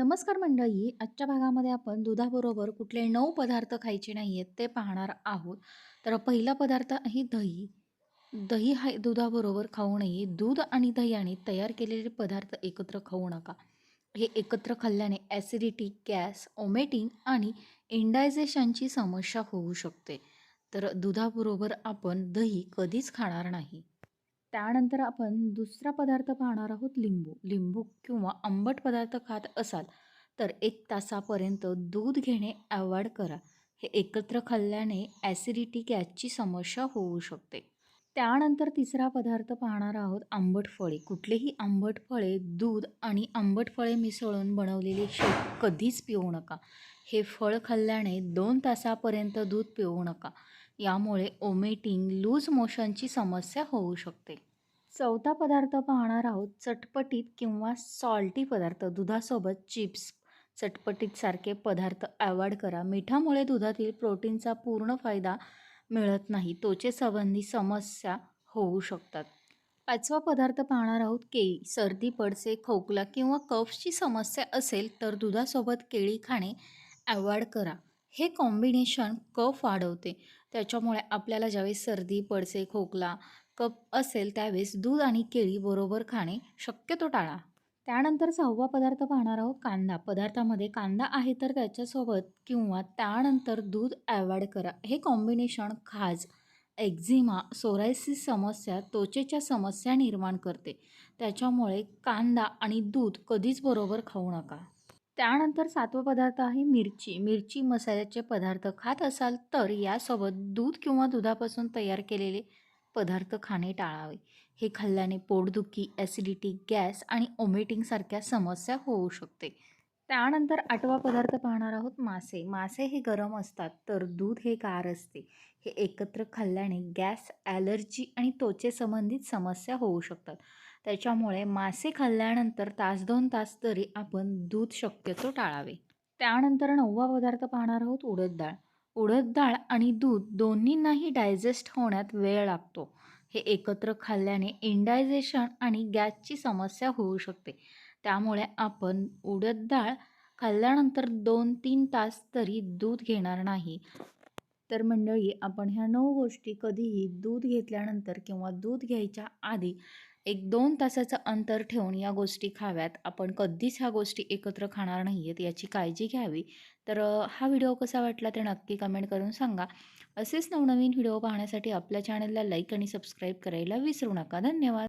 नमस्कार मंडळी. आजच्या भागामध्ये आपण दुधाबरोबर कुठले नऊ पदार्थ खायचे नाही आहेत ते पाहणार आहोत. तर पहिला पदार्थ आहे दही. दही हा दुधाबरोबर खाऊ नये. दूध आणि दह्याने तयार केलेले पदार्थ एकत्र खाऊ नका. हे एकत्र खाल्ल्याने ॲसिडिटी गॅस ओमेटिंग आणि इंडायझेशनची समस्या होऊ शकते. तर दुधाबरोबर आपण दही कधीच खाणार नाही. त्यानंतर आपण दुसरा पदार्थ पाहणार आहोत लिंबू. लिंबू किंवा आंबट पदार्थ खात असाल तर एक तासापर्यंत दूध घेणे अवॉइड करा. हे एकत्र खाल्ल्याने ॲसिडिटी गॅसची समस्या होऊ शकते. त्यानंतर तिसरा पदार्थ पाहणार आहोत आंबट फळे. कुठलेही आंबट फळे दूध आणि आंबट फळे मिसळून बनवलेले शेक कधीच पिऊ नका. हे फळ खाल्ल्याने दोन तासापर्यंत दूध पिऊ नका. यामुळे ओमेटिंग लूज मोशनची समस्या होऊ शकते. चौथा पदार्थ पाहणार आहोत चटपटीत किंवा सॉल्टी पदार्थ. दुधासोबत चिप्स चटपटीत सारखे पदार्थ अवॉइड करा. मिठामुळे दुधातील प्रोटीनचा पूर्ण फायदा मिळत नाही. त्वचेसंबंधी समस्या होऊ शकतात. पाचवा पदार्थ पाहणार आहोत केळी. सर्दी पडसे खोकला किंवा कफची समस्या असेल तर दुधासोबत केळी खाणे अवॉइड करा. हे कॉम्बिनेशन कफ वाढवते. त्याच्यामुळे आपल्याला ज्यावेळेस सर्दी पडसे खोकला कप असेल त्यावेळेस दूध आणि केळी बरोबर खाणे शक्यतो टाळा. त्यानंतर सहावा पदार्थ पाहणार आहोत कांदा. पदार्थामध्ये कांदा आहे तर त्याच्यासोबत किंवा त्यानंतर दूध ॲवॉइड करा. हे कॉम्बिनेशन खाज एक्झिमा सोरायसिस समस्या त्वचेच्या समस्या निर्माण करते. त्याच्यामुळे कांदा आणि दूध कधीच बरोबर खाऊ नका. त्यानंतर सातवा पदार्थ आहे मिरची. मिरची मसाल्याचे पदार्थ खात असाल तर यासोबत दूध किंवा दुधापासून तयार केलेले पदार्थ खाणे टाळावे. हे खाल्ल्याने पोटदुखी ॲसिडिटी गॅस आणि ओमेटिंगसारख्या समस्या होऊ शकते. त्यानंतर आठवा पदार्थ पाहणार आहोत मासे. मासे हे गरम असतात तर दूध हे गार असते. हे एकत्र खाल्ल्याने गॅस ॲलर्जी आणि त्वचेसंबंधित समस्या होऊ शकतात. त्याच्यामुळे मासे खाल्ल्यानंतर तास दोन तास तरी आपण दूध शक्यतो टाळावे. त्यानंतर नववा पदार्थ पाहणार आहोत उडद डाळ. उडद डाळ आणि दूध दोन्हींनाही डायजेस्ट होण्यात वेळ लागतो. हे एकत्र खाल्ल्याने इंडायजेशन आणि गॅसची समस्या होऊ शकते. त्यामुळे आपण उडद डाळ खाल्ल्यानंतर दोन तीन तास तरी दूध घेणार नाही. तर मंडळी आपण ह्या नऊ गोष्टी कधीही दूध घेतल्यानंतर किंवा दूध घ्यायच्या आधी एक दोन तासाचं अंतर ठेवून या गोष्टी खाव्यात. आपण कधीच ह्या गोष्टी एकत्र खाणार नाही आहेत याची काळजी घ्यावी. तर हा व्हिडिओ कसा वाटला ते नक्की कमेंट करून सांगा. असेच नवनवीन व्हिडिओ पाहण्यासाठी आपल्या चॅनलला लाईक आणि सबस्क्राईब करायला विसरू नका. धन्यवाद.